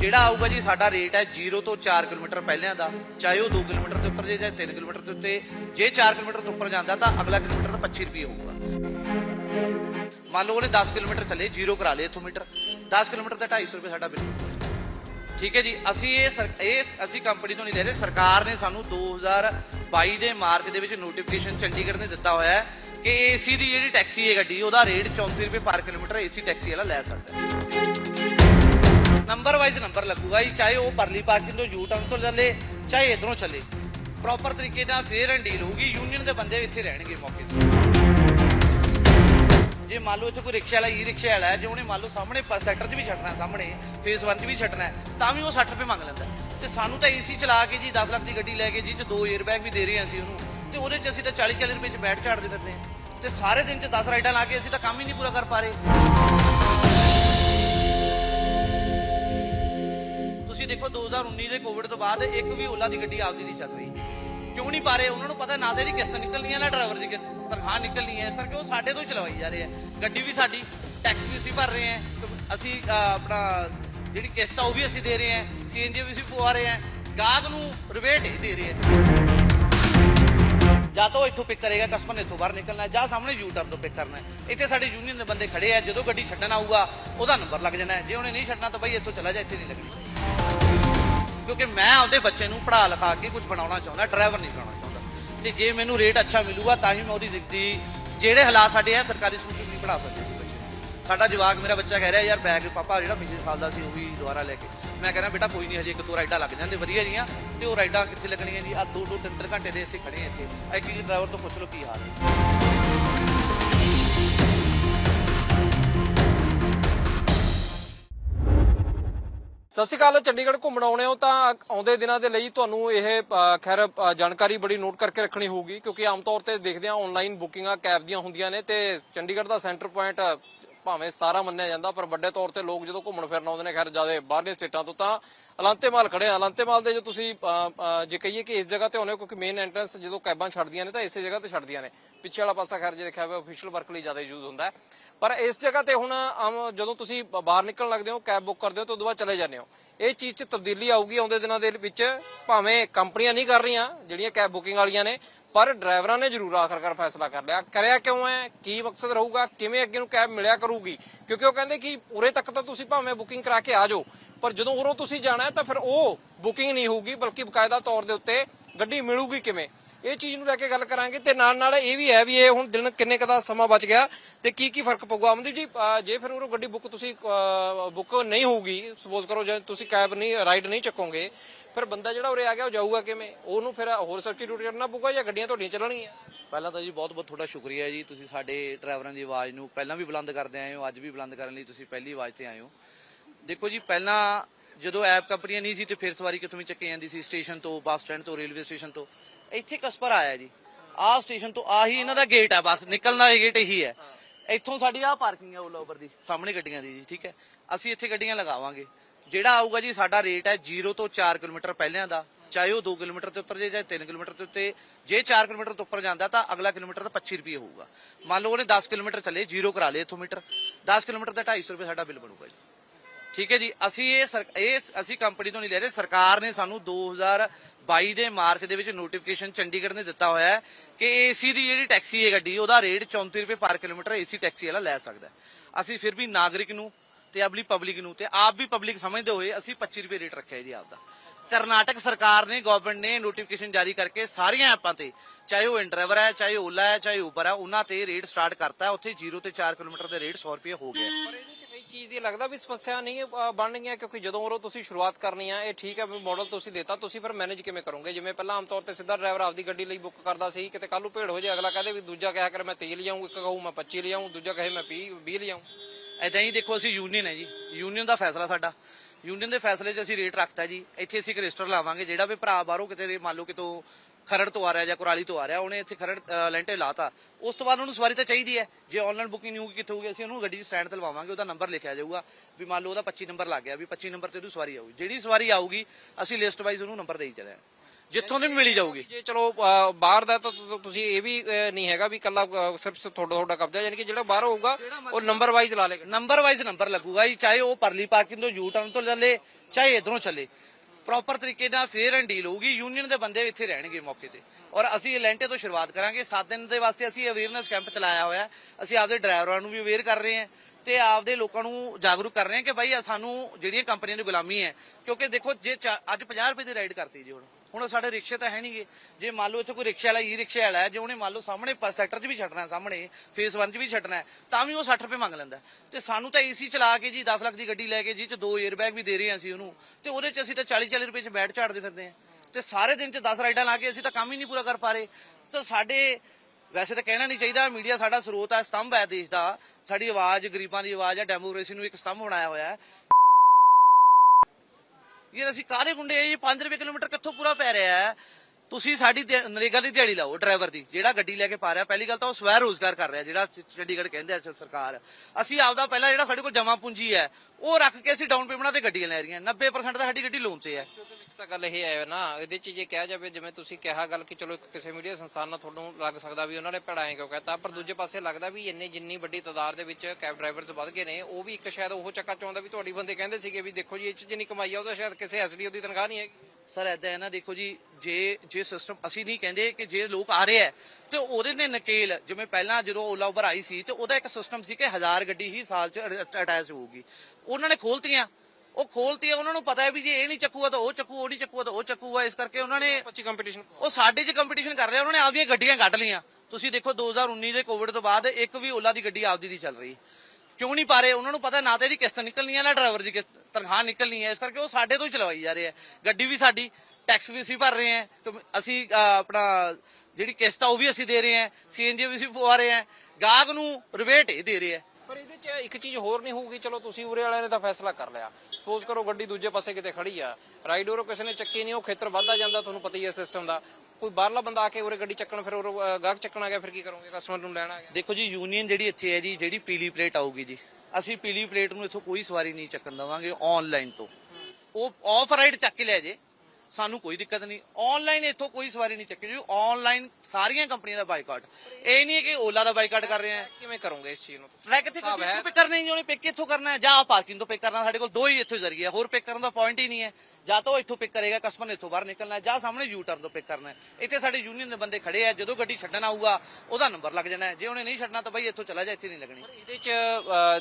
ਜਿਹੜਾ ਆਊਗਾ ਜੀ, ਸਾਡਾ ਰੇਟ ਹੈ 0 ਤੋਂ 4 ਕਿਲੋਮੀਟਰ ਪਹਿਲਿਆਂ ਦਾ। ਚਾਹੇ ਉਹ 2 ਕਿਲੋਮੀਟਰ ਤੇ ਉੱਤਰ ਜੇ ਚਾਹੇ 3 ਕਿਲੋਮੀਟਰ ਤੇ ਉੱਤੇ। ਜੇ 4 ਕਿਲੋਮੀਟਰ ਤੋਂ ਉੱਪਰ ਜਾਂਦਾ ਤਾਂ ਅਗਲਾ ਕਿਲੋਮੀਟਰ ਦਾ 25 ਰੁਪਏ ਹੋਊਗਾ। ਮੰਨ ਲਓ ਉਹਨੇ 10 ਕਿਲੋਮੀਟਰ ਚੱਲੇ 0 ਕਰਾ ਲਏ ਇੱਥੋਂ ਮੀਟਰ। 10 ਕਿਲੋਮੀਟਰ ਦਾ 250 ਰੁਪਏ ਸਾਡਾ ਬਿੱਲ ਠੀਕ ਹੈ ਜੀ, ਅਸੀਂ ਇਹ ਸਰ- ਇਹ ਅਸੀਂ ਕੰਪਨੀ ਤੋਂ ਨਹੀਂ ਲੈ ਰਹੇ। ਸਰਕਾਰ ਨੇ ਸਾਨੂੰ 2022 ਦੇ ਮਾਰਚ ਦੇ ਵਿੱਚ ਨੋਟੀਫਿਕੇਸ਼ਨ ਚੰਡੀਗੜ੍ਹ ਨੇ ਦਿੱਤਾ ਹੋਇਆ ਹੈ ਕਿ ਏਸੀ ਦੀ ਜਿਹੜੀ ਟੈਕਸੀ ਹੈ ਗੱਡੀ, ਉਹਦਾ ਰੇਟ 34 ਰੁਪਏ ਪਰ ਕਿਲੋਮੀਟਰ ਏਸੀ ਟੈਕਸੀ ਵਾਲਾ ਲੈ ਸਕਦਾ ਹੈ। ਨੰਬਰ ਵਾਈਜ਼ ਨੰਬਰ ਲੱਗੂਗਾ ਜੀ, ਚਾਹੇ ਉਹ ਪਰਲੀ ਪਾਰਕਿੰਗ ਤੋਂ ਯੂ ਟਰਨ ਤੋਂ ਚੱਲੇ, ਚਾਹੇ ਇਧਰੋਂ ਚੱਲੇ। ਪ੍ਰੋਪਰ ਤਰੀਕੇ ਨਾਲ ਫੇਅਰ ਐਂਡ ਡੀਲ ਹੋਊਗੀ ਯੂਨੀਅਨ ਦੇ ਬੰਦੇ ਇੱਥੇ ਰਹਿਣਗੇ ਮੌਕੇ ਤੇ। ਜੇ ਮੰਨ ਲਓ ਇੱਥੇ ਕੋਈ ਰਿਕਸ਼ਾ ਵਾਲਾ ਈ ਰਿਕਸ਼ਾ ਵਾਲਾ ਜੇ ਉਹਨੇ ਮੰਨ ਲਓ ਸਾਹਮਣੇ ਸੈਕਟਰ 'ਚ ਵੀ ਛੱਡਣਾ, ਸਾਹਮਣੇ ਫੇਸ 1 'ਚ ਵੀ ਛੱਡਣਾ ਤਾਂ ਵੀ ਉਹ 60 ਰੁਪਏ ਮੰਗ ਲੈਂਦਾ ਹੈ। ਤੇ ਸਾਨੂੰ ਤਾਂ ਏਸੀ ਚਲਾ ਕੇ ਜੀ 10 ਲੱਖ ਦੀ ਗੱਡੀ ਲੈ ਕੇ ਜੀ ਚ ਦੋ 에ਅਰ ਬੈਗ ਵੀ ਦੇ ਰਹੇ ਹਾਂ ਅਸੀਂ ਉਹਨੂੰ। ਤੇ ਉਹਦੇ 'ਚ ਅਸੀਂ ਤਾਂ 40 40 ਰੁਪਏ 'ਚ ਬੈਠ ਝਾੜਦੇ ਫਿਰਦੇ ਹਾਂ। ਤੇ ਸਾਰੇ ਦਿਨ 'ਚ 10 ਰਾਈਡਾਂ ਲਾ ਕੇ ਅਸੀਂ ਤਾਂ ਕੰਮ ਹੀ ਨਹੀਂ ਪੂਰਾ ਕਰ ਪਾ ਰਹੇ। ਤੁਸੀਂ ਦੇਖੋ 2019 ਦੇ ਕੋਵਿਡ ਤੋਂ ਬਾਅਦ ਇੱਕ ਵੀ ਓਲਾ ਦੀ ਗੱਡੀ ਆਪਦੀ ਨਹੀਂ ਚੱਲ ਰਹੀ। ਕਿਉਂ ਨਹੀਂ ਪਾ ਰਹੇ? ਉਹਨਾਂ ਨੂੰ ਪਤਾ ਨਾ ਤੇ ਦੀ ਕਿਸ਼ਤ ਨਿਕਲਣੀ ਹੈ, ਨਾ ਡਰਾਈਵਰ ਦੀ ਕਿਸ਼ਤ, ਤਨਖਾਹ ਨਿਕਲਣੀ ਹੈ। ਇਸ ਕਰਕੇ ਉਹ ਸਾਡੇ ਤੋਂ ਹੀ ਚਲਵਾਈ ਜਾ ਰਹੇ ਆ ਗੱਡੀ ਵੀ ਸਾਡੀ ਟੈਕਸ ਵੀ ਅਸੀਂ ਭਰ ਰਹੇ ਹਾਂ। ਅਸੀਂ ਆਪਣਾ ਜਿਹੜੀ ਕਿਸ਼ਤ ਆ ਉਹ ਵੀ ਅਸੀਂ ਦੇ ਰਹੇ ਹਾਂ। ਸੀਐਨਜੀ ਵੀ ਅਸੀਂ ਪਵਾ ਰਹੇ ਹਾਂ। ਗਾਹਕ ਨੂੰ ਰਿਬੇਟ ਹੀ ਦੇ ਰਹੇ ਹਾਂ। ਜਾਂ ਤਾਂ ਉਹ ਇੱਥੋਂ ਪਿਕ ਕਰੇਗਾ ਕਸਟਮਰ ਨੇ ਇੱਥੋਂ ਬਾਹਰ ਨਿਕਲਣਾ ਜਾਂ ਸਾਹਮਣੇ ਯੂ ਟਰਨ ਤੋਂ ਪਿਕ ਕਰਨਾ ਇੱਥੇ ਸਾਡੇ ਯੂਨੀਅਨ ਦੇ ਬੰਦੇ ਖੜੇ ਆ ਜਦੋਂ ਗੱਡੀ ਛੱਡਣ ਆਊਗਾ, ਉਹਦਾ ਨੰਬਰ ਲੱਗ ਜਾਣਾ ਜੇ ਉਹਨੇ ਨਹੀਂ ਛੱਡਣਾ ਤਾਂ ਬਈ ਇੱਥੋਂ ਚਲਾ ਜਾ, ਇੱਥੇ ਨਹੀਂ ਲੱਗਣੀ। ਕਿਉਂਕਿ ਮੈਂ ਆਪਦੇ ਬੱਚੇ ਨੂੰ ਪੜ੍ਹਾ ਲਿਖਾ ਕੇ ਕੁਝ ਬਣਾਉਣਾ ਚਾਹੁੰਦਾ ਡਰਾਈਵਰ ਨਹੀਂ ਬਣਾਉਣਾ ਚਾਹੁੰਦਾ। ਤੇ ਜੇ ਮੈਨੂੰ ਰੇਟ ਅੱਛਾ ਮਿਲੂਗਾ, ਤਾਂ ਹੀ ਮੈਂ ਉਹਦੀ ਜ਼ਿੰਦਗੀ, ਜਿਹੜੇ ਹਾਲਾਤ ਸਾਡੇ ਆ ਸਰਕਾਰੀ ਸਕੂਲ 'ਚ ਨਹੀਂ ਪੜ੍ਹਾ ਸਕਦੇ ਸੀ ਬੱਚੇ। ਸਾਡਾ ਜਵਾਕ ਮੇਰਾ ਬੱਚਾ ਕਹਿ ਰਿਹਾ, ਯਾਰ ਬੈਗ ਪਾਪਾ, ਜਿਹੜਾ ਪਿਛਲੇ ਸਾਲ ਦਾ ਸੀ, ਉਹ ਵੀ ਦੁਬਾਰਾ ਲੈ ਕੇ। ਮੈਂ ਕਹਿੰਦਾ, ਬੇਟਾ, ਕੋਈ ਨਹੀਂ, ਹਜੇ ਇੱਕ ਦੋ ਰਾਈਡਾਂ ਲੱਗ ਜਾਂਦੇ, ਵਧੀਆ ਜੀਆਂ। ਤੇ ਉਹ ਰਾਈਡਾਂ ਕਿੱਥੇ ਲੱਗਣੀਆਂ ਜੀ? ਆ ਦੋ ਦੋ ਤਿੰਨ ਤਿੰਨ ਘੰਟੇ ਦੇ ਅਸੀਂ ਖੜੇ ਆ ਇੱਥੇ। ਇੱਕ ਜੀ ਡਰਾਈਵਰ ਤੋਂ ਪੁੱਛ ਲਓ ਕੀ ਹਾਲ ਹੈ। ਸਤਿ ਸ਼੍ਰੀ ਅਕਾਲ, ਚੰਡੀਗੜ੍ਹ ਘੁੰਮਣ ਆਉਣੇ ਹੋ ਤਾਂ ਆਉਂਦੇ ਦਿਨਾਂ ਦੇ ਲਈ ਤੁਹਾਨੂੰ ਇਹ ਖੈਰ ਜਾਣਕਾਰੀ ਬੜੀ ਨੋਟ ਕਰਕੇ ਰੱਖਣੀ ਹੋਊਗੀ ਕਿਉਂਕਿ ਆਮ ਤੌਰ ਤੇ ਦੇਖਦੇ ਹਾਂ ਆਨਲਾਈਨ ਬੁਕਿੰਗਾਂ ਕੈਬ ਦੀਆਂ ਹੁੰਦੀਆਂ ਨੇ ਤੇ ਚੰਡੀਗੜ੍ਹ ਦਾ ਸੈਂਟਰ ਪੁਆਇੰਟ ਭਾਵੇਂ 17 ਮੰਨਿਆ ਜਾਂਦਾ ਪਰ ਵੱਡੇ ਤੌਰ ਤੇ ਲੋਕ ਜਦੋਂ ਘੁੰਮਣ ਫਿਰਨ ਆਉਂਦੇ ਨੇ ਖੈਰ ਜ਼ਿਆਦਾ ਬਾਹਰਲੇ ਸਟੇਟਾਂ ਤੋਂ ਤਾਂ ਅਲੰਤੇਮਾਲ ਖੜੇ ਆ। ਅਲੰਤੇਮਾਲ ਦੇ ਜੋ ਤੁਸੀਂ ਜੇ ਕਹੀਏ ਕਿ ਇਸ ਜਗ੍ਹਾ ਤੇ ਆਉਨੇ ਹੋ ਕਿਉਂਕਿ ਮੇਨ ਐਂਟਰੈਂਸ ਜਦੋਂ ਕੈਬਾਂ ਛੱਡਦੀਆਂ ਨੇ ਤਾਂ ਇਸੇ ਜਗ੍ਹਾ ਤੇ ਛੱਡਦੀਆਂ ਨੇ। ਪਿੱਛੇ ਵਾਲਾ ਪਾਸਾ ਖੈਰ ਜੇ ਦੇਖਿਆ ਹੋਵੇ ਅਫੀਸ਼ੀਅਲ ਵਰਕ ਲਈ ਜ਼ਿਆਦਾ ਯੂਜ਼ ਹੁੰਦਾ ਹੈ। ਪਰ ਇਸ ਜਗ੍ਹਾ ਤੇ ਹੁਣ ਜਦੋਂ ਤੁਸੀਂ ਬਾਹਰ ਨਿਕਲਣ ਲੱਗਦੇ ਹੋ, ਕੈਬ ਬੁੱਕ ਕਰਦੇ ਹੋ, ਤਾਂ ਉਦੋਂ ਬਾਅਦ ਚਲੇ ਜਾਂਦੇ ਹੋ। ਇਹ ਚੀਜ਼ 'ਚ ਤਬਦੀਲੀ ਆਊਗੀ ਆਉਂਦੇ ਦਿਨਾਂ ਦੇ ਵਿੱਚ, ਭਾਵੇਂ ਕੰਪਨੀਆਂ ਨਹੀਂ ਕਰ ਰਹੀਆਂ, ਜਿਹੜੀਆਂ ਕੈਬ ਬੁਕਿੰਗ ਵਾਲੀਆਂ ਨੇ, ਪਰ ਡਰਾਈਵਰਾਂ ਨੇ ਜ਼ਰੂਰ ਆਖਰਕਾਰ ਫੈਸਲਾ ਕਰ ਲਿਆ। ਕਰਿਆ ਕਿਉਂ ਹੈ? ਕੀ ਮਕਸਦ ਰਹੂਗਾ? ਕਿਵੇਂ ਅੱਗੇ ਨੂੰ ਕੈਬ ਮਿਲਿਆ ਕਰੂਗੀ? ਕਿਉਂਕਿ ਉਹ ਕਹਿੰਦੇ ਕਿ ਉਰੇ ਤੱਕ ਤਾਂ ਤੁਸੀਂ ਭਾਵੇਂ ਬੁਕਿੰਗ ਕਰਾ ਕੇ ਆ ਜਾਓ, ਪਰ ਜਦੋਂ ਉਰੋਂ ਤੁਸੀਂ ਜਾਣਾ ਹੈ, ਤਾਂ ਫਿਰ ਉਹ ਬੁਕਿੰਗ ਨਹੀਂ ਹੋਊਗੀ, ਬਲਕਿ ਬਕਾਇਦਾ ਤੌਰ ਦੇ ਉੱਤੇ ਗੱਡੀ ਮਿਲੂਗੀ ਕਿਵੇਂ? ਇਹ ਚੀਜ਼ ਨੂੰ ਲੈ ਕੇ ਗੱਲ ਕਰਾਂਗੇ ਤੇ ਨਾਲ ਨਾਲ ਇਹ ਵੀ ਹੈ ਵੀ ਇਹ ਹੁਣ ਦਿਨ ਕਿੰਨੇ ਕੁ ਸਮਾਂ ਬਚ ਗਿਆ ਤੇ ਕੀ ਕੀ ਫ਼ਰਕ ਪਊਗਾ? ਅਮਨਦੀਪ ਜੀ, ਅਹ ਜੇ ਫਿਰ ਉਹ ਗੱਡੀ ਬੁੱਕ ਤੁਸੀਂ ਬੁੱਕ ਨਹੀਂ ਹੋਊਗੀ ਸਪੋਜ਼ ਕਰੋ ਜੇ ਤੁਸੀਂ ਕੈਬ ਨਹੀਂ ਰਾਈਡ ਨਹੀਂ ਚੱਕੋਗੇ, ਫਿਰ ਬੰਦਾ ਜਿਹੜਾ ਉਰੇ ਆ ਗਿਆ ਉਹ ਜਾਊਗਾ ਕਿਵੇਂ? ਉਹਨੂੰ ਫਿਰ ਹੋਰ ਸਬਸਟੀਟਿਊਟ ਕਰਨਾ ਪਊਗਾ ਜਾਂ ਗੱਡੀਆਂ ਤੁਹਾਡੀਆਂ ਚੱਲਣਗੀਆਂ? ਪਹਿਲਾਂ ਤਾਂ ਜੀ ਬਹੁਤ ਬਹੁਤ ਤੁਹਾਡਾ ਸ਼ੁਕਰੀਆ ਜੀ। ਤੁਸੀਂ ਸਾਡੇ ਡਰਾਈਵਰਾਂ ਦੀ ਆਵਾਜ਼ ਨੂੰ ਪਹਿਲਾਂ ਵੀ ਬੁਲੰਦ ਕਰਦੇ ਆਏ ਹੋ, ਅੱਜ ਵੀ ਬੁਲੰਦ ਕਰਨ ਲਈ ਤੁਸੀਂ ਪਹਿਲੀ ਆਵਾਜ਼ ਤੇ ਆਏ ਹੋ। ਦੇਖੋ ਜੀ, ਪਹਿਲਾਂ ਜਦੋਂ ਐਪ ਕੰਪਨੀਆਂ ਨਹੀਂ ਸੀ ਤੇ ਫਿਰ ਸਵਾਰੀ ਕਿੱਥੋਂ ਵੀ ਚੱਕੀ ਜਾਂਦੀ ਸੀ, ਸਟੇਸ਼ਨ ਤੋਂ, ਬੱਸ ਸਟੈਂਡ ਤੋਂ, ਰੇਲਵੇ ਸਟੇਸ਼ਨ ਤੋਂ ਇੱਥੇ ਕਸਪਰ ਆਇਆ ਜੀ। ਆਹ ਸਟੇਸ਼ਨ ਤੋਂ ਆਹੀ ਇਹਨਾਂ ਦਾ ਗੇਟ ਹੈ ਬਸ ਨਿਕਲਣਾ ਦਾ ਗੇਟ ਇਹੀ ਹੈ। ਇੱਥੋਂ ਸਾਡੀ ਆਹ ਪਾਰਕਿੰਗ ਹੈ ਓਲਾ ਉਬਰ ਦੀ, ਸਾਹਮਣੇ ਗੱਡੀਆਂ ਦੀ ਜੀ, ਠੀਕ ਹੈ। ਅਸੀਂ ਇੱਥੇ ਗੱਡੀਆਂ ਲਗਾਵਾਂਗੇ। ਜਿਹੜਾ ਆਊਗਾ ਜੀ, ਸਾਡਾ ਰੇਟ ਹੈ 0 ਤੋਂ 4 ਕਿਲੋਮੀਟਰ ਪਹਿਲਿਆਂ ਦਾ। ਚਾਹੇ ਉਹ 2 ਕਿਲੋਮੀਟਰ ਤੇ ਉੱਤਰ ਜੇ ਚਾਹੇ 3 ਕਿਲੋਮੀਟਰ ਤੇ ਉੱਤੇ। ਜੇ 4 ਕਿਲੋਮੀਟਰ ਤੋਂ ਉੱਪਰ ਜਾਂਦਾ, ਤਾਂ ਅਗਲਾ ਕਿਲੋਮੀਟਰ ਦਾ 25 ਰੁਪਏ ਹੋਊਗਾ। ਮੰਨ ਲਓ ਉਹਨੇ 10 ਕਿਲੋਮੀਟਰ ਚੱਲੇ 0 ਕਰਾ ਲਏ ਇੱਥੋਂ ਮੀਟਰ। 10 ਕਿਲੋਮੀਟਰ ਦਾ 250 ਰੁਪਏ ਸਾਡਾ ਬਿੱਲ ਬਣੂਗਾ ਜੀ। ਠੀਕ ਹੈ ਜੀ, ਅਸੀਂ ਇਹ ਇਹ ਅਸੀਂ ਕੰਪਨੀ ਤੋਂ ਨਹੀਂ ਲੈ ਰਹੇ, ਸਰਕਾਰ ਨੇ ਸਾਨੂੰ 2022 ਦੇ ਮਾਰਚ ਦੇ ਵਿੱਚ ਨੋਟੀਫਿਕੇਸ਼ਨ ਚੰਡੀਗੜ੍ਹ ਨੇ ਦਿੱਤਾ ਹੋਇਆ ਹੈ ਕਿ ਏਸੀ ਦੀ ਜਿਹੜੀ ਟੈਕਸੀ ਹੈ ਗੱਡੀ, ਉਹਦਾ ਰੇਟ 34 ਰੁਪਏ ਪਰ ਕਿਲੋਮੀਟਰ ਏਸੀ ਟੈਕਸੀ ਵਾਲਾ ਲੈ ਸਕਦਾ ਹੈ। ਅਸੀਂ ਫਿਰ ਵੀ ਨਾਗਰਿਕ ਨੂੰ ਤੇ ਆਪਣੀ ਪਬਲਿਕ ਨੂੰ ਤੇ ਆਪ ਵੀ ਪਬਲਿਕ ਸਮਝਦੇ ਹੋਏ ਅਸੀਂ 25 ਰੁਪਏ ਰੇਟ ਰੱਖਿਆ ਜੀ ਆਪਦਾ ਕਰਨਾਟਕ ਸਰਕਾਰ ਨੇ ਗਵਰਨਮੈਂਟ ਨੇ ਨੋਟੀਫਿਕੇਸ਼ਨ ਜਾਰੀ ਕਰਕੇ ਸਾਰੀਆਂ ਐਪਾਂ ਤੇ ਚਾਹੇ ਉਹ ਇੰਡਰਾਈਵਰ ਹੈ ਚਾਹੇ ਓਲਾ ਹੈ ਚਾਹੇ ਉਬਰ ਹੈ ਉਹਨਾਂ ਤੇ ਰੇਟ ਸਟਾਰਟ ਕਰਤਾ ਉੱਥੇ 0 ਤੇ 4 ਕਿਲੋਮੀਟਰ ਦੇ ਰੇਟ 100 ਰੁਪਏ ਹੋ ਗਏ। ਹੈ। ਪਰ ਇਹਦੇ 'ਚ ਕਈ ਚੀਜ਼ ਦੀ ਲੱਗਦਾ ਵੀ ਸਮੱਸਿਆ ਨਹੀਂ ਅ, ਬਣਨਗੀਆਂ ਕਿਉਂਕਿ ਜਦੋਂ ਉਹ ਤੁਸੀਂ ਸ਼ੁਰੂਆਤ ਕਰਨੀ ਆ ਇਹ ਠੀਕ ਹੈ ਵੀ ਮਾਡਲ ਤੁਸੀਂ ਦਿੱਤਾ ਤੁਸੀਂ ਫਿਰ ਮੈਨੇਜ ਕਿਵੇਂ ਕਰੋਗੇ? ਜਿਵੇਂ ਪਹਿਲਾਂ ਆਮ ਤੌਰ ਤੇ ਸਿੱਧਾ ਡਰਾਈਵਰ ਆਪਦੀ ਗੱਡੀ ਲਈ ਬੁੱਕ ਕਰਦਾ ਸੀ ਕਿਤੇ ਕੱਲ ਨੂੰ ਭੇੜ ਹੋ ਜਾਏ ਅਗਲਾ ਕਹਦੇ ਵੀ ਦੂਜਾ ਕਿਹਾ ਕਰ ਮੈਂ ਤੇਲ ਲਿਆਉਂ ਇੱਕ ਕਹੂ ਮੈਂ 25 ਲਿਆਉਂ ਦੂਜਾ ਕਹੇ ਮੈਂ 20 20 ਲਿਆਉਂ ਐਦਾਂ ਹੀ ਦੇਖੋ ਅਸੀਂ ਯੂਨੀਅਨ ਹੈ ਜੀ। ਯੂਨੀਅਨ ਦਾ ਫੈਸਲਾ ਸਾਡਾ। ਯੂਨੀਅਨ ਦੇ ਫੈਸਲੇ 'ਚ ਅਸੀਂ ਰੇਟ ਰੱਖਤਾ ਜੀ। ਇੱਥੇ ਅਸੀਂ ਇੱਕ ਰਜਿਸਟਰ ਲਾਵਾਂਗੇ ਜਿਹੜਾ ਵੀ ਭਰਾ ਬਾਹਰੋਂ ਕਿਤੇ ਮੰਨ ਲਓ ਕਿਤੋਂ ਖਰੜ ਤੋਂ ਆ ਰਿਹਾ ਜਾਂ ਕੁਰਾਲੀ ਤੋਂ ਆ ਰਿਹਾ ਉਹਨੇ ਇੱਥੇ ਖਰੜ ਅ, ਲੈਂਟੇ ਲਾਤਾ। ਉਸ ਤੋਂ ਬਾਅਦ ਉਹਨੂੰ ਸਵਾਰੀ ਤਾਂ ਚਾਹੀਦੀ ਹੈ। ਜੇ ਆਨਲਾਈਨ ਬੁਕਿੰਗ ਨਹੀਂ ਹੋਊਗੀ ਕਿੱਥੇ ਹੋਊਗੀ ਅਸੀਂ ਉਹਨੂੰ ਗੱਡੀ 'ਚ ਸਟੈਂਡ ਤੇ ਲਵਾਵਾਂਗੇ ਉਹਦਾ ਨੰਬਰ ਲਿਖਿਆ ਜਾਊਗਾ ਵੀ ਮੰਨ ਲਓ ਉਹਦਾ 25 ਨੰਬਰ ਲੱਗ ਗਿਆ ਵੀ 25 ਨੰਬਰ ਤੇ ਉਹਦੀ ਸਵਾਰੀ ਆਊਗੀ। ਜਿਹੜੀ ਸਵਾਰੀ ਆਊਗੀ ਅਸੀਂ ਲਿਸਟ ਵਾਈਜ਼ ਉਹਨੂੰ ਨੰਬਰ ਦੇਈ ਚੱਲਿਆ ਜਿੱਥੋਂ ਦੀ ਵੀ ਮਿਲੀ ਜਾਊਗੀ। ਜੇ ਚਲੋ ਅ, ਬਾਹਰ ਦਾ ਤਾਂ ਤੁ- ਤੁਸੀਂ ਇਹ ਵੀ ਅ, ਨਹੀਂ ਹੈਗਾ ਵੀ ਕੱਲਾ ਸਿਰਫ ਤੁਹਾਡਾ ਤੁਹਾਡਾ ਕਬਜ਼ਾ ਯਾਨੀ ਕਿ ਜਿਹੜਾ ਬਾਹਰ ਹੋਊਗਾ ਉਹ ਨੰਬਰ ਵਾਈਜ਼ ਲਾ ਲੇਗਾ ਨੰਬਰ ਵਾਈਜ਼ ਨੰਬਰ ਲੱਗੂਗਾ ਜੀ ਚਾਹੇ ਉਹ ਪਰਲੀ ਪਾਰਕਿੰਗ ਤੋਂ ਯੂ ਟਰਨ ਤੋਂ ਚੱਲੇ ਚਾਹੇ ਇਧਰੋਂ ਚੱਲੇ। ਪ੍ਰੋਪਰ ਤਰੀਕੇ ਨਾਲ ਫੇਅਰ ਐਂਡ ਡੀਲ ਹੋਊਗੀ ਯੂਨੀਅਨ ਦੇ ਬੰਦੇ ਇੱਥੇ ਰਹਿਣਗੇ ਮੌਕੇ ਤੇ। ਔਰ ਅਸੀਂ ਲੈਂਟੇ ਤੋਂ ਸ਼ੁਰੂਆਤ ਕਰਾਂਗੇ। 7 ਦਿਨ ਦੇ ਵਾਸਤੇ ਅਸੀਂ ਅਵੇਅਰਨੈਸ ਕੈਂਪ ਚਲਾਇਆ ਹੋਇਆ। ਹੈ। ਅਸੀਂ ਆਪਦੇ ਡਰਾਈਵਰਾਂ ਨੂੰ ਵੀ ਅਵੇਅਰ ਕਰ ਰਹੇ ਹਾਂ ਤੇ ਆਪਦੇ ਲੋਕਾਂ ਨੂੰ ਜਾਗਰੂਕ ਕਰ ਰਹੇ ਹਾਂ ਕਿ ਭਾਈ ਸਾਨੂੰ ਜਿਹੜੀਆਂ ਕੰਪਨੀਆਂ ਦੀ ਗੁਲਾਮੀ ਹੈ ਕਿਉਂਕਿ ਦੇਖੋ ਜੇ ਚਾ- ਅੱਜ 50 ਰੁਪਏ ਦੀ ਰਾਈਡ ਕਰਤੀ ਜੀ ਹੁਣ। ਹੁਣ ਸਾਡੇ ਰਿਕਸ਼ੇ ਤਾਂ ਹੈ ਨਹੀਂਗੇ। ਜੇ ਮੰਨ ਲਓ ਇੱਥੇ ਕੋਈ ਰਿਕਸ਼ੇ ਵਾਲਾ ਈ ਰਿਕਸ਼ੇ ਵਾਲਾ ਹੈ, ਜੇ ਉਹਨੇ ਮੰਨ ਲਓ ਸਾਹਮਣੇ ਪਰ ਸੈਕਟਰ 'ਚ ਵੀ ਛੱਡਣਾ ਸਾਹਮਣੇ, ਫੇਸ 1 'ਚ ਵੀ ਛੱਡਣਾ ਤਾਂ ਵੀ ਉਹ 60 ਰੁਪਏ ਮੰਗ ਲੈਂਦਾ ਹੈ। ਤੇ ਸਾਨੂੰ ਤਾਂ ਏਸੀ ਚਲਾ ਕੇ ਜੀ 10 ਲੱਖ ਦੀ ਗੱਡੀ ਲੈ ਕੇ ਜੀ ਚ ਦੋ 에ਅਰ ਬੈਗ ਵੀ ਦੇ ਰਹੇ ਹਾਂ ਅਸੀਂ ਉਹਨੂੰ। ਤੇ ਉਹਦੇ 'ਚ ਅਸੀਂ ਤਾਂ 40 40 ਰੁਪਏ 'ਚ ਬੈਠ ਝਾੜਦੇ ਫਿਰਦੇ ਹਾਂ। ਤੇ ਸਾਰੇ ਦਿਨ 'ਚ 10 ਰਾਈਡਾਂ ਲਾ ਕੇ ਅਸੀਂ ਤਾਂ ਕੰਮ ਹੀ ਨਹੀਂ ਪੂਰਾ ਕਰ ਪਾ ਰਹੇ। ਤਾਂ ਸਾਡੇ, ਵੈਸੇ ਤਾਂ ਕਹਿਣਾ ਨਹੀਂ ਚਾਹੀਦਾ, ਮੀਡੀਆ ਸਾਡਾ ਸਰੋਤ ਹੈ, ਸਤੰਭ ਹੈ ਦੇਸ਼ ਦਾ। ਸਾਡੀ ਆਵਾਜ਼, ਗਰੀਬਾਂ ਦੀ ਆਵਾਜ਼ ਹੈ, ਡੈਮੋਕ੍ਰੇਸੀ ਨੂੰ ਇੱਕ ਸਤੰਭ ਬਣਾਇਆ ਹੋਇਆ ਹੈ। ਯਾਰ ਅਸੀਂ ਕਾਹਦੇ ਗੁੰਡੇ ਆ? ਜੀ 5 ਰੁਪਏ ਕਿਲੋਮੀਟਰ ਕਿੱਥੋਂ ਪੂਰਾ ਪੈ ਰਿਹਾ ਹੈ? ਤੁਸੀਂ ਸਾਡੀ ਦਿਹਾ- ਨਰੇਗਾ ਦੀ ਦਿਹਾੜੀ ਲਾਓ, ਡਰਾਈਵਰ ਦੀ। ਜਿਹੜਾ ਗੱਡੀ ਲੈ ਕੇ ਪਾ ਰਿਹਾ, ਪਹਿਲੀ ਗੱਲ ਤਾਂ ਉਹ ਸਵੈ ਰੋਜ਼ਗਾਰ ਕਰ ਰਿਹਾ, ਜਿਹੜਾ ਚ- ਚੰਡੀਗੜ੍ਹ ਕਹਿੰਦੇ ਆ ਸਰਕਾਰ। ਅਸੀਂ ਆਪਦਾ ਪਹਿਲਾਂ ਜਿਹੜਾ ਸਾਡੇ ਕੋਲ ਜਮਾ ਪੂੰਜੀ ਹੈ, ਉਹ ਰੱਖ ਕੇ ਅਸੀਂ ਡਾਊਨ ਪੇਮੈਂਟਾਂ ਤੇ ਗੱਡੀਆਂ ਲੈ ਰਹੀਆਂ। 90% ਤਾਂ ਸਾਡੀ ਗੱਡੀ ਲੋਨ ਤੇ ਹੈ। ਤਾਂ ਗੱਲ ਇਹ ਹੈ ਨਾ, ਇਹਦੇ ਚ ਜੇ ਕਿਹਾ ਜਾਵੇ, ਜਿਵੇਂ ਤੁਸੀਂ ਕਿਹਾ ਗੱਲ ਕਿ ਚਲੋ ਕਿਸੇ ਮੀਡੀਆ ਸੰਸਥਾਨ ਨਾਲ ਤੁਹਾਨੂੰ ਲੱਗ ਸਕਦਾ ਵੀ ਉਹਨਾਂ ਨੇ ਪੜਾਏ ਕਿਉਂ ਕਹਤਾ ਪਰ ਦੂਜੇ ਪਾਸੇ ਲੱਗਦਾ ਵੀ ਇੰਨੇ ਜਿੰਨੀ ਵੱਡੀ ਤਾਦਾਦ ਦੇ ਵਿੱਚ ਕੈਬ ਡਰਾਈਵਰਸ ਵੱਧ ਗਏ ਨੇ, ਉਹ ਵੀ ਇੱਕ ਸ਼ਾਇਦ ਉਹ ਚੱਕਾ ਚਾਹੁੰਦਾ ਵੀ ਤੁਹਾਡੀ ਬੰਦੇ ਕਹਿੰਦੇ ਸੀਗੇ ਵੀ ਦੇਖੋ ਜੀ, ਇਹ ਚ ਜਿੰਨੀ ਕਮਾਈ ਆ, ਉਹ ਸ਼ਾਇਦ ਕਿਸੇ ਐਸਡੀਓ ਦੀ ਤਨਖਾਹ ਨਹੀਂ ਹੈਗੀ। ਸਰ ਐਦਾਂ ਹੈ ਨਾ, ਦੇਖੋ ਜੀ, ਜੇ ਜੇ ਸਿਸਟਮ ਅਸੀਂ ਨਹੀਂ ਕਹਿੰਦੇ ਕਿ ਜੇ ਲੋਕ ਆ ਰਹੇ ਹੈ, ਤੇ ਉਹਦੇ ਨੇ ਨਕੇਲ, ਜਿਵੇਂ ਪਹਿਲਾਂ ਜਦੋਂ ਓਲਾ ਉਬਰ ਆਈ ਸੀ, ਤੇ ਉਹਦਾ ਇੱਕ ਸਿਸਟਮ ਸੀ ਕਿ ਹਜ਼ਾਰ ਗੱਡੀ ਹੀ ਸਾਲ ਚ ਅਟੈਚ ਹੋਊਗੀ। ਉਹਨਾਂ ਨੇ ਖੋਲਤੀਆਂ। ਉਹ ਖੋਲਤੀਆਂ ਉਹਨਾਂ ਨੂੰ ਪਤਾ ਹੈ ਵੀ ਜੇ ਇਹ ਨਹੀਂ ਚੱਕੂਗਾ ਤਾਂ ਉਹ ਚੱਕੂ ਉਹ ਨਹੀਂ ਚੱਕੂਗਾ ਤਾਂ ਉਹ ਚੱਕੂਗਾ। ਇਸ ਕਰਕੇ ਉਹਨਾਂ ਨੇ 25 ਕੰਪੀਟੀਸ਼ਨ ਉਹ ਸਾਡੇ 'ਚ ਕੰਪੀਟੀਸ਼ਨ ਕਰ ਰਿਹਾ ਉਹਨਾਂ ਨੇ ਆਪਦੀਆਂ ਗੱਡੀਆਂ ਕੱਢ ਲਈਆਂ। ਤੁਸੀਂ ਦੇਖੋ 2019 ਦੇ ਕੋਵਿਡ ਤੋਂ ਬਾਅਦ ਇੱਕ ਵੀ ਓਲਾ ਦੀ ਗੱਡੀ ਆਪਦੀ ਨਹੀਂ ਚੱਲ ਰਹੀ। ਕਿਉਂ ਨਹੀਂ ਪਾ ਰਹੇ ਉਹਨਾਂ ਨੂੰ ਪਤਾ ਨਾ ਤੇ ਇਹਦੀ ਕਿਸ਼ਤ ਨਿਕਲਣੀ ਹੈ ਨਾ ਡਰਾਈਵਰ ਦੀ ਕਿਸ਼ਤ ਤਨਖਾਹ ਨਿਕਲਣੀ ਹੈ। ਇਸ ਕਰਕੇ ਉਹ ਸਾਡੇ ਤੋਂ ਹੀ ਚਲਵਾਈ ਜਾ ਰਹੇ ਆ ਗੱਡੀ ਵੀ ਸਾਡੀ ਟੈਕਸ ਵੀ ਅਸੀਂ ਭਰ ਰਹੇ ਹਾਂ। ਤੇ ਅਸੀਂ ਆਪਣਾ ਜਿਹੜੀ ਕਿਸ਼ਤ ਆ ਉਹ ਵੀ ਅਸੀਂ ਦੇ ਰਹੇ ਹਾਂ। ਸੀਐਨਜੀ ਵੀ ਅਸੀਂ ਪਵਾ ਰਹੇ ਹਾਂ। ਗਾਹਕ ਨੂੰ ਰਿਬੇਟ ਇਹ ਦੇ ਰਹੇ ਆ ਪਰ ਇਹਦੇ ਚ ਇੱਕ ਚੀਜ਼ ਹੋਰ ਨਹੀਂ ਹੋਊਗੀ, ਚਲੋ ਤੁਸੀਂ ਉਰੇ ਵਾਲਿਆਂ ਨੇ ਤਾਂ ਫੈਸਲਾ ਕਰ ਲਿਆ। ਸਪੋਜ਼ ਕਰੋ ਗੱਡੀ ਦੂਜੇ ਪਾਸੇ ਕਿਤੇ ਖੜੀ ਆ, ਰਾਈਡ ਉਰੋਂ ਕਿਸੇ ਨੇ ਚੱਕੀ ਨਹੀਂ, ਉਹ ਖੇਤਰ ਵੱਧਦਾ ਜਾਂਦਾ, ਤੁਹਾਨੂੰ ਪਤਾ ਹੀ ਹੈ ਸਿਸਟਮ ਦਾ। ਕੋਈ ਬਾਹਰਲਾ ਬੰਦਾ ਆ ਕੇ ਉਰੇ ਗੱਡੀ ਚੱਕਣ, ਫਿਰ ਉਰੋਂ ਗਾਹਕ ਚੱਕਣ ਆ ਗਿਆ, ਫਿਰ ਕੀ ਕਰੋਗੇ? ਕਸਟਮਰ ਨੂੰ ਲੈਣ ਆ ਗਿਆ। ਦੇਖੋ ਜੀ ਯੂਨੀਅਨ ਜਿਹੜੀ ਇੱਥੇ ਹੈ ਜੀ, ਜਿਹੜੀ ਪੀਲੀ ਪਲੇਟ ਆਊਗੀ ਜੀ, ਅਸੀਂ ਪੀਲੀ ਪਲੇਟ ਨੂੰ ਇੱਥੋਂ ਕੋਈ ਸਵਾਰੀ ਨਹੀਂ ਚੱਕਣ ਦਵਾਂਗੇ ਆਨਲਾਈਨ ਤੋਂ। ਉਹ ਆਫ ਰਾਈਡ ਚੱਕ ਕੇ ਲੈ ਜੇ। ਸਾਨੂੰ ਕੋਈ ਦਿੱਕਤ ਨਹੀਂ। ਆਨਲਾਈਨ ਇੱਥੋਂ ਕੋਈ ਸਵਾਰੀ ਨਹੀਂ ਚੱਕੀ ਜੀ। ਆਨਲਾਈਨ ਸਾਰੀਆਂ ਕੰਪਨੀਆਂ ਦਾ ਬਾਈਕਾਟ। ਇਹ ਨਹੀਂ ਹੈ ਕਿ ਓਲਾ ਦਾ ਬਾਈਕਾਟ ਕਰ ਰਹੇ ਆ। ਕਿਵੇਂ ਕਰੋਗੇ ਇਸ ਚੀਜ਼ ਨੂੰ? ਟਰੈਕ ਇੱਥੇ ਹੈ। ਪਿਕ ਕਰਨਾ ਨਹੀਂ ਉਹਨੇ ਪਿਕ ਇੱਥੋਂ ਕਰਨਾ ਹੈ। ਜਾਂ ਪਾਰਕਿੰਗ ਤੋਂ ਪਿਕ ਕਰਨਾ ਸਾਡੇ ਕੋਲ ਦੋ ਹੀ ਇੱਥੋਂ ਜ਼ਰੀਏ ਆ, ਹੋਰ ਪਿਕ ਕਰਨ ਦਾ ਪੁਆਇੰਟ ਹੀ ਨਹੀਂ ਹੈ। ਜਾਂ ਤਾਂ ਉਹ ਇੱਥੋਂ ਪਿਕ ਕਰੇਗਾ ਕਸਟਮਰ ਨੇ ਇੱਥੋਂ ਬਾਹਰ ਨਿਕਲਣਾ ਹੈ, ਜਾਂ ਸਾਹਮਣੇ ਯੂ ਟਰਨ ਤੋਂ ਪਿਕ ਕਰਨਾ ਹੈ। ਇੱਥੇ ਸਾਡੇ ਯੂਨੀਅਨ ਦੇ ਬੰਦੇ ਖੜੇ ਆ ਜਦੋਂ ਗੱਡੀ ਛੱਡਣ ਆਊਗਾ ਉਹਦਾ ਨੰਬਰ ਲੱਗ ਜਾਣਾ ਜੇ ਉਹਨੇ ਨਹੀਂ ਛੱਡਣਾ ਤਾਂ ਬਾਈ ਇੱਥੋਂ ਚਲਾ ਜਾ ਇੱਥੇ ਨਹੀਂ ਲੱਗਣੀ। ਇਹਦੇ ਚ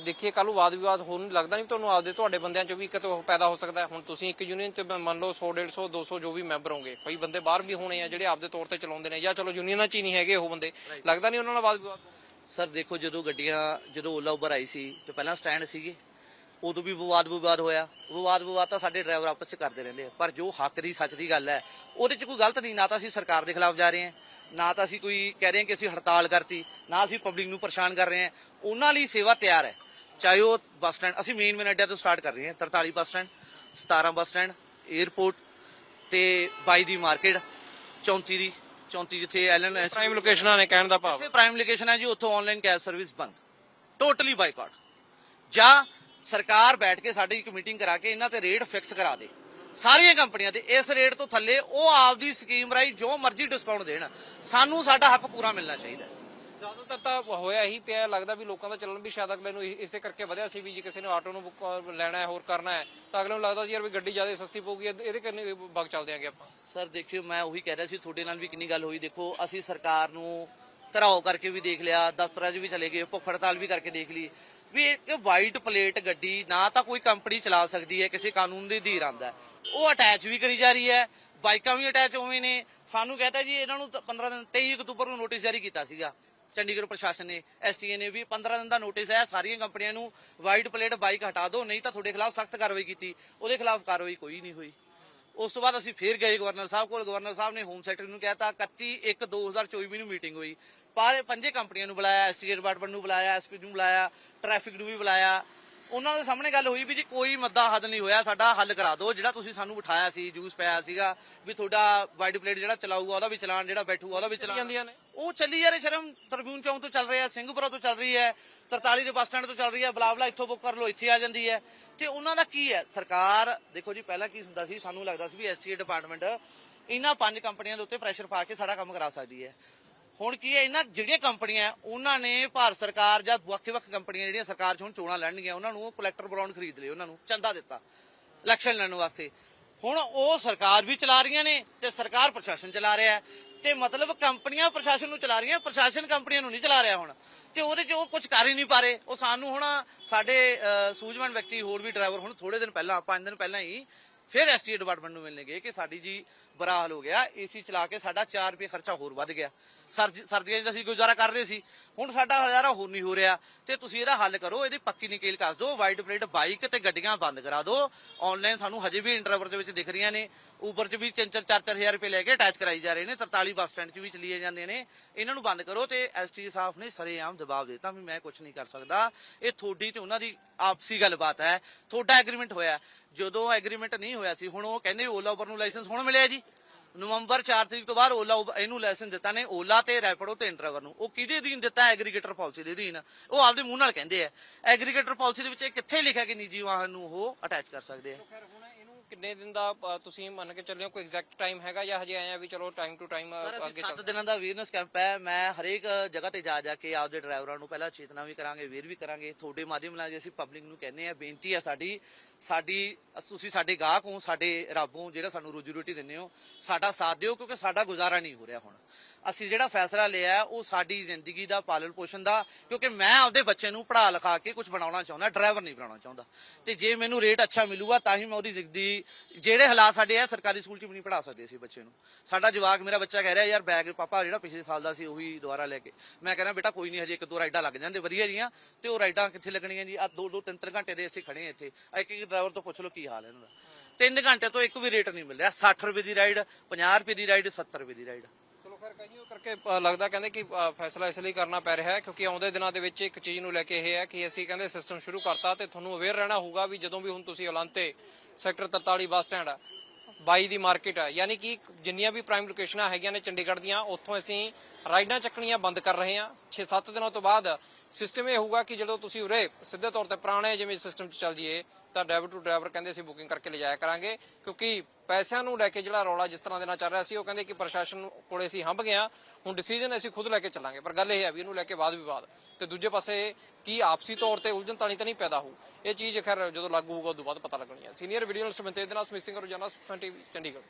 ਦੇਖੀਏ ਕੱਲ ਵਾਦ ਵਿਵਾਦ ਹੋਣ ਲੱਗਦਾ ਨਹੀਂ ਤੁਹਾਨੂੰ ਆਪਦੇ ਤੁਹਾਡੇ ਬੰਦਿਆਂ ਚੋਂ ਵੀ ਕਿਤੋਂ ਪੈਦਾ ਹੋ ਸਕਦਾ ਹੁਣ ਤੁਸੀਂ ਇੱਕ ਯੂਨੀਅਨ ਚ ਮੰਨ ਲਓ 100 150 200 ਜੋ ਵੀ ਮੈਂਬਰ ਹੋਣਗੇ। ਕਈ ਬੰਦੇ ਬਾਹਰ ਵੀ ਹੋਣੇ ਆ ਜਿਹੜੇ ਆਪਦੇ ਤੌਰ ਤੇ ਚਲਾਉਂਦੇ ਨੇ ਜਾਂ ਚਲੋ ਯੂਨੀਅਨਾਂ ਚ ਹੀ ਨਹੀਂ ਹੈਗੇ ਉਹ ਬੰਦੇ। ਲੱਗਦਾ ਨਹੀਂ ਉਹਨਾਂ ਨਾਲ ਵਾਦ ਵਿਵਾਦ? ਸਰ ਦੇਖੋ ਜਦੋਂ ਗੱਡੀਆਂ ਜਦੋਂ ਓਲਾ ਉਬਰ ਆਈ ਸੀ ਤੇ ਪਹਿਲਾਂ ਸਟੈਂਡ ਸੀਗੇ ਉਦੋਂ ਵੀ ਵਿਵਾਦ ਵਿਵਾਦ ਹੋਇਆ। ਵਿਵਾਦ ਵਿਵਾਦ ਤਾਂ ਸਾਡੇ ਡਰਾਈਵਰ ਆਪਸ ਚ ਕਰਦੇ ਰਹਿੰਦੇ ਆ। ਪਰ ਜੋ ਹੱਕ ਦੀ ਸੱਚ ਦੀ ਗੱਲ ਹੈ ਉਹਦੇ ਚ ਕੋਈ ਗਲਤ ਨਹੀਂ। ਨਾ ਤਾਂ ਅਸੀਂ ਸਰਕਾਰ ਦੇ ਖਿਲਾਫ ਜਾ ਰਹੇ ਹਾਂ ਨਾ ਤਾਂ ਅਸੀਂ ਕੋਈ ਕਹਿ ਰਹੇ ਹਾਂ ਕਿ ਅਸੀਂ ਹੜਤਾਲ ਕਰਤੀ ਨਾ ਅਸੀਂ ਪਬਲਿਕ ਨੂੰ ਪਰੇਸ਼ਾਨ ਕਰ ਰਹੇ ਹਾਂ। ਉਹਨਾਂ ਲਈ ਸੇਵਾ ਤਿਆਰ ਹੈ। ਚਾਹੇ ਉਹ ਬੱਸ ਸਟੈਂਡ ਅਸੀਂ ਮੇਨ ਮੇਨ ਅੱਡਿਆਂ ਤੋਂ ਸਟਾਰਟ ਕਰ ਰਹੇ ਹਾਂ। 43 bus stand 17 bus stand airport ਤੇ 22 ਦੀ ਮਾਰਕੀਟ 34 ਦੀ 34 ਜਿੱਥੇ ਐਲਐਨ ਪ੍ਰਾਈਮ ਲੋਕੇਸ਼ਨਾਂ ਨੇ ਕਹਿਣ ਦਾ ਭਾਵ। ਇੱਥੇ ਪ੍ਰਾਈਮ ਲੋਕੇਸ਼ਨ ਹੈ ਜੀ ਉੱਥੋਂ ਆਨਲਾਈਨ ਕੈਬ ਸਰਵਿਸ ਬੰਦ। ਟੋਟਲੀ ਬਾਈਕਾਟ ਜਾਂ ਸਰਕਾਰ ਬੈਠ ਕੇ ਸਾਡੀ ਇੱਕ ਮੀਟਿੰਗ ਕਰਾ ਕੇ ਇਹਨਾਂ ਤੇ ਰੇਟ ਫਿਕਸ ਕਰਾ ਦੇ। ਸਾਰੀਆਂ ਕੰਪਨੀਆਂ ਤੇ ਇਸ ਰੇਟ ਤੋਂ ਥੱਲੇ ਉਹ ਆਪਦੀ ਸਕੀਮ ਰਾਈ ਜੋ ਮਰਜ਼ੀ ਡਿਸਕਾਊਂਟ ਦੇਣ ਸਾਨੂੰ ਸਾਡਾ ਹੱਕ ਪੂਰਾ ਮਿਲਣਾ ਚਾਹੀਦਾ। ਜ਼ਿਆਦਾਤਰ ਤਾਂ ਹੋਇਆ ਹੀ ਪਿਆ, ਲੱਗਦਾ ਵੀ ਲੋਕਾਂ ਦਾ ਚੱਲਣ ਵੀ ਸ਼ਾਇਦ ਅਗਲੇ ਨੂੰ ਇਹ- ਇਸੇ ਕਰਕੇ ਵਧਿਆ ਸੀ ਵੀ ਜੇ ਕਿਸੇ ਨੇ ਆਟੋ ਨੂੰ ਬੁੱਕ ਲੈਣਾ ਹੈ, ਹੋਰ ਕਰਨਾ ਹੈ, ਤਾਂ ਅਗਲੇ ਨੂੰ ਲੱਗਦਾ ਸੀ ਯਾਰ ਵੀ ਗੱਡੀ ਜ਼ਿਆਦਾ ਸਸਤੀ ਪਊਗੀ, ਇਹਦੇ ਇਹਦੇ ਕਰਨੇ ਬਗ ਚੱਲਦੇ ਆਂਗੇ ਆਪਾਂ ਸਰ, ਦੇਖਿਓ, ਮੈਂ ਉਹੀ ਕਹਿ ਰਿਹਾ ਸੀ, ਤੁਹਾਡੇ ਨਾਲ ਵੀ ਕਿੰਨੀ ਗੱਲ ਹੋਈ, ਦੇਖੋ, ਅਸੀਂ ਸਰਕਾਰ ਨੂੰ ਘਰਾਓ ਕਰਕੇ ਵੀ ਦੇਖ ਲਿਆ, ਦਫ਼ਤਰਾਂ 'ਚ ਵੀ ਚਲੇ ਗਏ, ਭੁੱਖ ਹੜਤਾਲ ਵੀ ਕਰਕੇ ਦੇਖ ਲਈ, ਵੀ ਇਹ ਵਾਈਟ ਪਲੇਟ ਗੱਡੀ ਨਾ ਤਾਂ ਕੋਈ ਕੰਪਨੀ ਚਲਾ ਸਕਦੀ ਹੈ, ਕਿਸੇ ਕਾਨੂੰਨ ਦੇ ਅਧੀਨ ਆਉਂਦਾ ਹੈ। ਉਹ ਅਟੈਚ ਵੀ ਕਰੀ ਜਾ ਰਹੀ ਹੈ, ਬਾਈਕਾਂ ਵੀ ਅਟੈਚ ਉਵੇਂ ਨੇ, ਸਾਨੂੰ ਕਹਤਾ ਜੀ, ਇਹਨਾਂ ਨੂੰ ਤਾਂ 15 ਦਿਨ 23 ਅਕਤੂਬਰ ਨੂੰ ਨੋਟਿਸ ਜਾਰੀ ਕੀਤਾ ਸੀਗਾ ਚੰਡੀਗੜ੍ਹ ਪ੍ਰਸ਼ਾਸਨ ਨੇ ਐਸਟੀਏ ਨੇ ਵੀ 15 ਦਿਨ ਦਾ ਨੋਟਿਸ ਹੈ ਸਾਰੀਆਂ ਕੰਪਨੀਆਂ ਨੂੰ ਵਾਈਟ ਪਲੇਟ ਬਾਈਕ ਹਟਾ ਦਿਓ ਨਹੀਂ ਤਾਂ ਤੁਹਾਡੇ ਖਿਲਾਫ ਸਖਤ ਕਾਰਵਾਈ ਕੀਤੀ। ਉਹਦੇ ਖਿਲਾਫ ਕਾਰਵਾਈ ਕੋਈ ਨਹੀਂ ਹੋਈ। ਉਸ ਤੋਂ ਬਾਅਦ ਅਸੀਂ ਫੇਰ ਗਏ ਗਵਰਨਰ ਸਾਹਿਬ ਕੋਲ। ਗਵਰਨਰ ਸਾਹਿਬ ਨੇ ਹੋਮ ਸੈਕਟਰੀ ਨੂੰ ਕਹਿਤਾ 31 1 2024 ਨੂੰ ਮੀਟਿੰਗ ਹੋਈ। ਪਰ ਪੰਜੇ ਕੰਪਨੀਆਂ ਨੂੰ ਬੁਲਾਇਆ ਐਸਟੀਏ ਡਿਪਾਰਟਮੈਂਟ ਨੂੰ ਬੁਲਾਇਆ ਐਸਪੀ ਨੂੰ ਬੁਲਾਇਆ ਟ੍ਰੈਫਿਕ ਨੂੰ ਵੀ ਬੁਲਾਇਆ। ਉਹਨਾਂ ਦੇ ਸਾਹਮਣੇ ਗੱਲ ਹੋਈ ਵੀ ਜੀ ਕੋਈ ਮੱਦਾ ਹੱਲ ਨਹੀਂ ਹੋਇਆ ਸਾਡਾ ਹੱਲ ਕਰਾ ਦਿਓ। ਜਿਹੜਾ ਤੁਸੀਂ ਸਾਨੂੰ ਬਿਠਾਇਆ ਸੀ ਜੂਸ ਪਿਆ ਸੀਗਾ ਵੀ ਤੁਹਾਡਾ ਵਾਈਟ ਪਲੇਟ ਜਿਹੜਾ ਚਲਾਊਗਾ ਉਹਦਾ ਵੀ ਚਲਾਨ ਜਿਹੜਾ ਬੈਠੂਗਾ ਉਹਦਾ ਵੀ ਚਲਾਨ ਜਾਂਦੀਆਂ ਨੇ। ਉਹ ਚੱਲੀ ਜਾ ਰਹੀ ਸ਼ਰਮ। ਟਰਬਿਊਨ ਚੌਂਕ ਤੋਂ ਚੱਲ ਰਿਹਾ ਸਿੰਘਪੁਰਾ ਤੋਂ ਚੱਲ ਰਹੀ ਹੈ 43 ਦੇ ਬੱਸ ਸਟੈਂਡ ਤੋਂ ਚੱਲ ਰਹੀ ਹੈ ਬਲਾਬਲਾ ਇੱਥੋਂ ਬੁੱਕ ਕਰ ਲਓ, ਇੱਥੇ ਆ ਜਾਂਦੀ ਹੈ। ਤੇ ਉਹਨਾਂ ਦਾ ਕੀ ਹੈ? ਸਰਕਾਰ, ਦੇਖੋ ਜੀ, ਪਹਿਲਾਂ ਕੀ ਹੁੰਦਾ ਸੀ, ਸਾਨੂੰ ਲੱਗਦਾ ਸੀ ਵੀ ਐਸਟੀਏ ਡਿਪਾਰਟਮੈਂਟ ਇਹਨਾਂ ਪੰਜ ਕੰਪਨੀਆਂ ਦੇ ਉੱਤੇ ਪ੍ਰੈਸ਼ਰ ਪਾ ਕੇ ਸਾਡਾ ਕੰਮ ਕਰਾ ਸਕਦੀ ਹੈ। ਹੁਣ ਕੀ ਹੈ, ਇਹਨਾਂ ਜਿਹੜੀਆਂ ਕੰਪਨੀਆਂ ਉਹਨਾਂ ਨੇ ਭਾਰਤ ਸਰਕਾਰ ਜਾਂ ਵੱਖ-ਵੱਖ ਕੰਪਨੀਆਂ ਜਿਹੜੀਆਂ ਸਰਕਾਰ 'ਚ ਹੁਣ ਚੋਣਾਂ ਲੜਨਗੀਆਂ, ਉਹਨਾਂ ਨੂੰ ਕਲੈਕਟਰ ਬਲੌਂਡ ਖਰੀਦ ਲਏ, ਉਹਨਾਂ ਨੂੰ ਚੰਦਾ ਦਿੱਤਾ ਇਲੈਕਸ਼ਨ ਲੜਨ ਵਾਸਤੇ। ਹੁਣ ਉਹ ਸਰਕਾਰ ਵੀ ਚਲਾ ਰਹੀਆਂ ਨੇ ਤੇ ਸਰਕਾਰ ਪ੍ਰਸ਼ਾਸਨ ਚਲਾ ਰਿਹਾ ਹੈ। ਤੇ ਮਤਲਬ ਕੰਪਨੀਆਂ ਪ੍ਰਸ਼ਾਸਨ ਨੂੰ ਚਲਾ ਰਹੀਆਂ, ਪ੍ਰਸ਼ਾਸਨ ਕੰਪਨੀਆਂ ਨੂੰ ਨਹੀਂ ਚਲਾ ਰਿਹਾ ਹੁਣ। ਤੇ ਉਹਦੇ 'ਚ ਉਹ ਕੁਝ ਕਰ ਹੀ ਨਹੀਂ ਪਾ ਰਹੇ। ਉਹ ਸਾਨੂੰ ਹੁਣ ਸਾਡੇ ਸੂਝਵਾਨ ਵਿਅਕਤੀ, ਹੋਰ ਵੀ ਡਰਾਈਵਰ ਹੁਣ ਥੋੜੇ ਦਿਨ ਪਹਿਲਾਂ 5 ਦਿਨ ਪਹਿਲਾਂ ਹੀ ਫਿਰ ਐਸਟੀ ਡਿਪਾਰਟਮੈਂਟ ਨੂੰ ਮਿਲਣੇ ਗਏ ਕਿ ਸਾਡੀ ਜੀ ਬੁਰਾ ਹਾਲ ਹੋ ਗਿਆ। ਏਸੀ ਚਲਾ ਕੇ ਸਾਡਾ 4 ਰੁਪਏ ਖਰਚਾ ਹੋਰ ਵੱਧ ਗਿਆ। ਸਰਦੀਆਂ 'ਚ ਅਸੀਂ ਗੁਜ਼ਾਰਾ ਕਰ ਰਹੇ ਸੀ। ਹੁਣ ਸਾਡਾ ਹਜ਼ਾਰਾ ਹੋਰ ਨਹੀਂ ਹੋ ਰਿਹਾ। ਤੇ ਤੁਸੀਂ ਇਹਦਾ ਹੱਲ ਕਰੋ, ਇਹਦੀ ਪੱਕੀ ਨਿਕੇਲ ਕਰ ਦਿਓ। ਵਾਈਟ ਪਲੇਟ ਬਾਈਕ ਤੇ ਗੱਡੀਆਂ ਬੰਦ ਕਰਾ ਦਿਓ। ਆਨਲਾਈਨ ਸਾਨੂੰ ਹਜੇ ਵੀ ਇੰਟਰਵਰ ਦੇ ਵਿੱਚ ਦਿਖ ਰਹੀਆਂ ਨੇ। ਉਬਰ 'ਚ ਵੀ 3-4 4-4000 ਰੁਪਏ ਲੈ ਕੇ ਅਟੈਚ ਕਰਾਈ ਜਾ ਰਹੇ ਨੇ 43 ਬੱਸ ਸਟੈਂਡ 'ਚ ਵੀ ਚਲੀਏ ਜਾਂਦੇ ਨੇ। ਇਹਨਾਂ ਨੂੰ ਬੰਦ ਕਰੋ ਤੇ ਐਸਟੀ ਸਾਹਿਬ ਨੇ ਸਰੇਆਮ ਜਵਾਬ ਦਿੱਤਾ ਵੀ ਮੈਂ ਕੁਝ ਨਹੀਂ ਕਰ ਸਕਦਾ। ਇਹ ਤੁਹਾਡੀ ਤੇ ਉਹਨਾਂ ਦੀ ਆਪਸੀ ਗੱਲਬਾਤ ਹੈ। ਤੁਹਾਡਾ ਐਗਰੀਮੈਂਟ ਹੋਇਆ। ਜਦੋਂ ਐਗਰੀਮੈਂਟ ਨਹੀਂ ਹੋਇਆ ਸੀ, ਹੁਣ ਉਹ ਕਹਿੰਦੇ ਓਲਾ ਉਬਰ ਨੂੰ ਲਾਇਸੈਂਸ ਹੁਣ ਮਿਲਿਆ ਜੀ। ਨਵੰਬਰ 4 ਤਰੀਕ ਤੋਂ ਬਾਅਦ ਓਲਾ ਇਹਨੂੰ ਲਾਇਸੈਂਸ ਦਿੱਤਾ ਨੇ ਓਲਾ ਤੇ ਰੈਪਿਡੋ ਤੇ ਇੰਟਰਵਰ ਨੂੰ। ਉਹ ਕਿਹਦੇ ਅਧੀਨ ਦਿੱਤਾ? ਐਗਰੀਗੇਟਰ ਪਾਲਿਸੀ ਦੇ ਅਧੀਨ। ਉਹ ਆਪਦੇ ਮੂੰਹ ਨਾਲ ਕਹਿੰਦੇ ਆ। ਐਗਰੀਗੇਟਰ ਪਾਲਿਸੀ ਦੇ ਵਿੱਚ ਇਹ ਕਿੱਥੇ ਲਿਖਿਆ ਕਿ ਨਿੱਜੀ ਵਾਹਨ ਨੂੰ ਉਹ ਅਟੈਚ ਕਰ ਸਕਦੇ ਆ? ਖੈਰ ਹੁਣ ਇਹਨੂੰ ਕਿੰਨੇ ਦਿਨ ਦਾ ਤੁਸੀਂ ਮੰਨ ਕੇ ਚੱਲਿਓ ਕੋਈ ਐਗਜ਼ੈਕਟ ਟਾਈਮ ਹੈਗਾ ਜਾਂ ਹਜੇ ਆਏ ਆ ਵੀ ਚਲੋ ਟਾਈਮ ਟੂ ਟਾਈਮ ਅੱਗੇ ਚੱਲ 7 ਦਿਨਾਂ ਦਾ ਅਵੇਅਰਨੈਸ ਕੈਂਪ ਹੈ। ਮੈਂ ਹਰੇਕ ਜਗ੍ਹਾ ਤੇ ਜਾ ਜਾ ਕੇ ਆਪਦੇ ਡਰਾਈਵਰਾਂ ਨੂੰ ਪਹਿਲਾਂ ਚੇਤਨਾ ਵੀ ਕਰਾਂਗੇ ਅਵੇਅਰ ਵੀ ਕਰਾਂਗੇ। ਤੁਹਾਡੇ ਮਾਧਿਅਮ ਨਾਲ ਜੇ ਅਸੀਂ ਪਬਲਿਕ ਨੂੰ ਕਹਿੰਦੇ ਆ ਬੇਨਤੀ ਆ ਸਾਡੀ ਸਾਡੀ ਤੁਸੀਂ ਸਾਡੇ ਗਾਹਕ ਹੋ ਸਾਡੇ ਰੱਬ ਹੋ ਜਿਹੜਾ ਸਾਨੂੰ ਰੋਜੀ ਰੋਟੀ ਦਿੰਦੇ ਹੋ। ਸਾਡਾ ਸਾਥ ਦਿਓ, ਕਿਉਂਕਿ ਸਾਡਾ ਗੁਜ਼ਾਰਾ ਨਹੀਂ ਹੋ ਰਿਹਾ ਹੁਣ। ਅਸੀਂ ਜਿਹੜਾ ਫੈਸਲਾ ਲਿਆ, ਉਹ ਸਾਡੀ ਜ਼ਿੰਦਗੀ ਦਾ, ਪਾਲਣ ਪੋਸ਼ਣ ਦਾ, ਕਿਉਂਕਿ ਮੈਂ ਆਪਦੇ ਬੱਚੇ ਨੂੰ ਪੜ੍ਹਾ ਲਿਖਾ ਕੇ ਕੁਝ ਬਣਾਉਣਾ ਚਾਹੁੰਦਾ, ਡਰਾਈਵਰ ਨਹੀਂ ਬਣਾਉਣਾ ਚਾਹੁੰਦਾ। ਤੇ ਜੇ ਮੈਨੂੰ ਰੇਟ ਅੱਛਾ ਮਿਲੂਗਾ, ਤਾਂ ਹੀ ਮੈਂ ਉਹਦੀ ਜ਼ਿੰਦਗੀ, ਜਿਹੜੇ ਹਾਲਾਤ ਸਾਡੇ ਆ, ਸਰਕਾਰੀ ਸਕੂਲ 'ਚ ਵੀ ਨਹੀਂ ਪੜ੍ਹਾ ਸਕਦੇ ਸੀ ਬੱਚੇ ਨੂੰ। ਸਾਡਾ ਜਵਾਕ, ਮੇਰਾ ਬੱਚਾ ਕਹਿ ਰਿਹਾ, ਯਾਰ ਬੈਗ, ਪਾਪਾ, ਜਿਹੜਾ ਪਿਛਲੇ ਸਾਲ ਦਾ ਸੀ, ਉਹੀ ਦੁਬਾਰਾ ਲੈ ਕੇ। ਮੈਂ ਕਹਿੰਦਾ, ਬੇਟਾ, ਕੋਈ ਨਹੀਂ, ਹਜੇ ਇੱਕ ਦੋ ਰਾਈਡਾਂ ਲੱਗ ਜਾਂਦੇ, ਵਧੀਆ ਜੀਆਂ। ਤੇ ਉਹ ਰਾਈਡਾਂ ਕਿੱਥੇ ਲੱਗਣੀਆਂ ਜੀ? ਆ ਦੋ ਦੋ, ਤਿੰਨ ਤਿੰਨ ਘੰਟੇ ਦੇ ਅਸੀਂ ਖੜੇ ਹਾਂ ਇੱਥੇ। ਇੱਕ ਇੱਕ ਡਰਾਈਵਰ ਤੋਂ ਪੁੱਛ ਲਓ, ਕੀ ਹਾਲ ਹੈ ਇਹਨਾਂ ਦਾ? ਤਿੰਨ ਘੰਟੇ ਤੋਂ ਇੱਕ ਵੀ ਰੇਟ ਨਹੀਂ ਮਿਲ 60 ਰੁਪਏ ਦੀ ਰਾਈਡ 50 ਰੁਪਏ ਦੀ ਰਾਈਡ 70 ਰੁਪਏ ਦੀ ਰਾਈਡ ਚਲੋ ਖੈਰ ਕਹੀਏ ਕਰਕੇ ਅ, ਲੱਗਦਾ ਕਹਿੰਦੇ ਕਿ ਅ, ਫੈਸਲਾ ਇਸ ਲਈ ਕਰਨਾ ਪੈ ਰਿਹਾ ਹੈ ਕਿਉਂਕਿ ਆਉਂਦੇ ਦਿਨਾਂ ਦੇ ਵਿੱਚ ਇੱਕ ਚੀਜ਼ ਨੂੰ ਲੈ ਕੇ ਇਹ ਹੈ ਕਿ ਅਸੀਂ ਕਹਿੰਦੇ ਸਿਸਟਮ ਸ਼ੁਰੂ ਕਰਤਾ ਤੇ ਤੁਹਾਨੂੰ ਅਵੇਅਰ ਰਹਿਣਾ ਹੋਊਗਾ ਵੀ ਜਦੋਂ ਵੀ ਹੁਣ ਤੁਸੀਂ ਉਲੰਤੇ ਸੈਕਟਰ 43 ਬੱਸ ਸਟੈਂਡ 22 ਦੀ ਮਾਰਕੀਟ ਹੈ ਯਾਨੀ ਕਿ ਜਿੰਨੀਆਂ ਵੀ ਪ੍ਰਾਈਮ ਲੋਕੇਸ਼ਨਾਂ ਹੈਗੀਆਂ ਨੇ ਚੰਡੀਗੜ੍ਹ ਦੀਆਂ ਉੱਥੋਂ ਅਸੀਂ ਰਾਈਡਾਂ ਚੱਕਣੀਆਂ ਬੰਦ ਕਰ ਰਹੇ ਹਾਂ। 6-7 ਦਿਨਾਂ ਤੋਂ ਬਾਅਦ ਸਿਸਟਮ ਇਹ ਹੋਊਗਾ ਕਿ ਜਦੋਂ ਤੁਸੀਂ ਉਰੇ ਸਿੱਧੇ ਤੌਰ ਤੇ ਪੁਰਾਣੇ ਜਿਵੇਂ ਸਿਸਟਮ 'ਚ ਚੱਲ ਜੀਏ ਤਾਂ ਡਰਾਈਵਰ ਟੂ ਡਰਾਈਵਰ ਕਹਿੰਦੇ ਅਸੀਂ ਬੁਕਿੰਗ ਕਰਕੇ ਲਿਜਾਇਆ ਕਰਾਂਗੇ। ਕਿਉਂਕਿ ਪੈਸਿਆਂ ਨੂੰ ਲੈ ਕੇ ਜਿਹੜਾ ਰੌਲਾ ਜਿਸ ਤਰ੍ਹਾਂ ਦੇ ਨਾਲ ਚੱਲ ਰਿਹਾ ਸੀ, ਉਹ ਕਹਿੰਦੇ ਕਿ ਪ੍ਰਸ਼ਾਸਨ ਕੋਲੇ ਅਸੀਂ ਹੰਭ ਗਏ ਹਾਂ। ਹੁਣ ਡਿਸੀਜਨ ਅਸੀਂ ਖੁਦ ਲੈ ਕੇ ਚੱਲਾਂਗੇ। ਪਰ ਗੱਲ ਇਹ ਹੈ ਵੀ ਇਹਨੂੰ ਲੈ ਕੇ ਵਾਦ ਵਿਵਾਦ। ਤੇ ਦੂਜੇ ਪਾਸੇ ਕੀ ਆਪਸੀ ਤੌਰ ਤੇ ਉਲਝਣ ਤਾਣੀ ਤਾਂ ਨਹੀਂ ਪੈਦਾ ਹੋਊ। ਇਹ ਚੀਜ਼ ਖੈਰ ਜਦੋਂ ਲਾਗੂ ਹੋਊਗਾ, ਉਦੋਂ ਬਾਅਦ ਪਤਾ ਲੱਗਣੀ ਹੈ। ਸੀਨੀਅਰ ਵੀਡੀਓ ਜਰਨਲਿਸਟ ਬੰਤੇ ਦੇ ਨਾਲ ਸਮਿਸਿੰਗ ਰੋਜ਼ਾਨਾ ਸੁਖਸਾਨ ਟੀਵੀ ਚੰਡੀਗੜ੍ਹ।